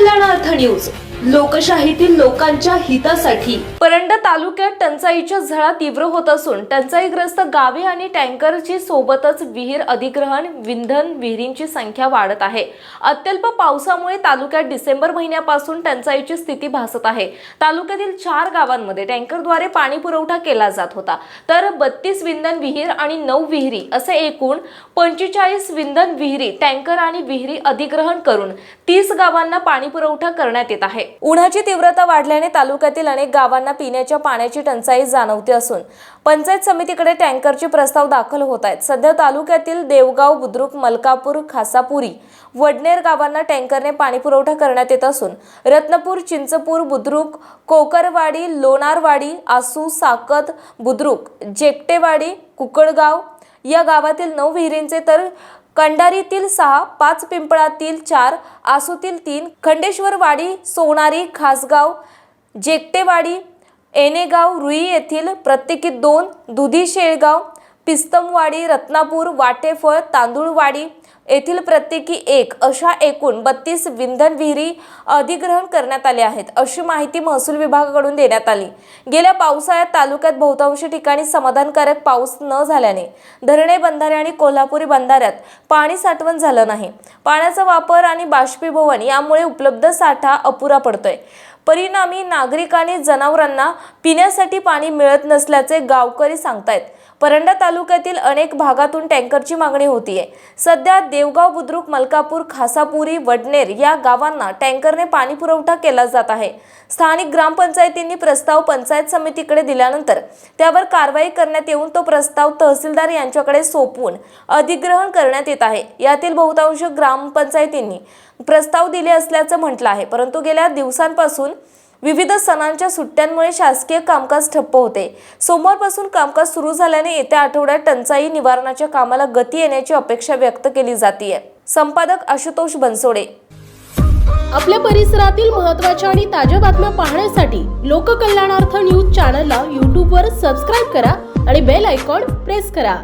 कल्याणार्थ news. लोकशाहीतील लोकांच्या हितासाठी. परंडा तालुक्यात टंचाईच्या झळा तीव्र होत असून टंचाईग्रस्त गावे आणि टँकरची सोबतच विहीर अधिग्रहण विंधन विहिरींची संख्या वाढत आहे. अत्यल्प पावसामुळे तालुक्यात डिसेंबर महिन्यापासून टंचाईची स्थिती भासत आहे. तालुक्यातील चार गावांमध्ये टँकरद्वारे पाणी पुरवठा केला जात होता. तर बत्तीस विंधन विहीर आणि नऊ विहिरी असे एकूण पंचेचाळीस विंधन विहिरी टँकर आणि विहिरी अधिग्रहण करून तीस गावांना पाणी पुरवठा करण्यात येत आहे. उन्हाची तीव्रता वाढल्याने तालुक्यातील अनेक गावांना पिण्याच्या पाण्याची टंचाई जाणवते असून पंचायत समितीकडे टँकरचे प्रस्ताव दाखल होत आहेत. सध्या तालुक्यातील देवगाव बुद्रुक मलकापूर खासापुरी वडनेर गावांना टँकरने पाणीपुरवठा करण्यात येत असून रत्नपूर चिंचपूर बुद्रुक कोकरवाडी लोणारवाडी आसू साकत बुद्रुक जेकटेवाडी कुकडगाव या गावातील नऊ विहिरींचे तर कंडारीतील सहा पाच पिंपळातील चार आसूतील तीन खंडेश्वरवाडी सोनारी खासगाव जेकटेवाडी एनेगाव रुई येथील प्रत्येकी दोन दुधी शेळगाव पिस्तमवाडी रत्नापूर वाटेफळ तांदूळवाडी येथील प्रत्येकी एक अशा एकूण बत्तीस विंधन विहिरी अधिग्रहण करण्यात आले आहेत. अशी माहिती महसूल विभागाकडून देण्यात आली. गेल्या पावसाळ्यात तालुक्यात बहुतांश ठिकाणी समाधानकारक पाऊस न झाल्याने धरणे बंधारे आणि कोल्हापुरी बंधाऱ्यात पाणी साठवण झालं नाही. पाण्याचा वापर आणि बाष्पीभवन यामुळे उपलब्ध साठा अपुरा पडतोय. परिणामी नागरिक आणि जनावरांना पिण्यासाठी पाणी मिळत नसल्याचे गावकरी सांगतायत. परंडा तालुक्यातील अनेक भागातून टँकरची मागणी होतीये. सध्या देवगाव बुद्रुक मलकापूर खासापुरी वडनेर या गावांना टँकरने पाणी पुरवठा केला जात आहे. स्थानिक ग्रामपंचायतींनी प्रस्ताव पंचायत समितीकडे दिल्यानंतर त्यावर कारवाई करण्यात येऊन तो प्रस्ताव तहसीलदार यांच्याकडे सोपवून अधिग्रहण करण्यात येत आहे. यातील बहुतांश ग्रामपंचायतींनी प्रस्ताव दिले असल्याचं म्हटलं आहे. परंतु गेल्या दिवसांपासून विविध सणांच्या सुट्ट्यांमुळे शासकीय कामकाज ठप्प होते. सोमवारपासून कामकाज सुरू झाल्याने येत्या आठवड्यात टंचाई निवारणाच्या कामाला गती येण्याची अपेक्षा व्यक्त केली जाते संपादक आशुतोष बनसोडे. आपल्या परिसरातील महत्त्वाच्या आणि ताज्या बातम्या पाहण्यासाठी लोककल्याणार्थ न्यूज चॅनलला यूट्यूबवर सबस्क्राईब करा आणि बेल आयकॉन प्रेस करा.